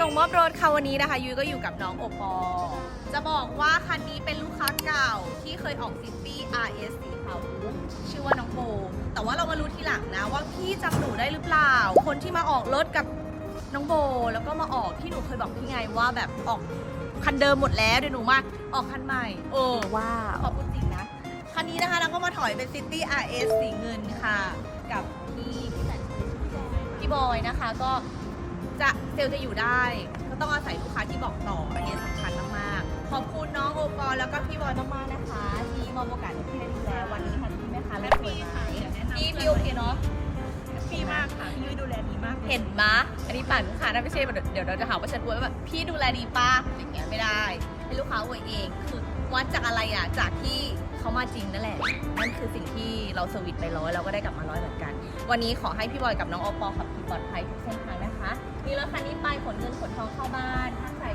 ส่งมอบรถค่ะวันนี้นะคะยุ้ยก็อยู่กับน้องโอปอล์จะบอกว่าคันนี้เป็นลูกค้าเก่าที่เคยออกซิตี้ RS สีขาวชื่อว่าน้องโบ แต่ว่าเรามารู้ทีหลังนะว่าพี่จำหนูได้หรือเปล่า คนที่มาออกรถกับน้องโบ แล้วก็มาออกที่หนูเคยบอกพี่ไงว่าแบบออกคันเดิมหมดแล้วเดี๋ยวหนูมาออกคันใหม่เออว้าวขอบคุณจริงนะคันนี้นะคะเราก็มาถอยเป็น City RS สีเงินค่ะ กับพี่พี่แบนพี่บอยนะคะก็ จะเซลล์จะอยู่ได้ ก็ต้องอาศัยลูกค้าที่บอกต่ออันนี้สำคัญมากๆขอบคุณน้องโอปอลแล้วก็พี่บอยมากๆนะคะ ที่มอบโอกาสให้พี่ได้ดูแลวันนี้แฮปปี้ไหมคะและสวยไหมพี่พี่โอเคเนาะพี่มากค่ะพี่ยุ้ยดูแลดีมากเห็นมะอันนี้ปั่นลูกค้านะไม่ใช่แบบเดี๋ยวเราจะหาว่าฉันอวยว่าแบบพี่ดูแลดีป้าอย่างเงี้ยไม่ได้ให้ลูกค้าอวยเองคือวัดจากอะไรอะจากที่เขามาจริงนั่นแหละนั่นคือสิ่งที่เราสวิตช์ไปร้อยเราก็ได้กลับมาร้อยเหมือนกัน วันนี้ขอให้พี่บอยกับน้องอปอขับขี่ปลอดภัยทุกเส้นทางนะคะ มีรถคันนี้ไปขนเงินขนทองเข้าบ้านถ้าใคร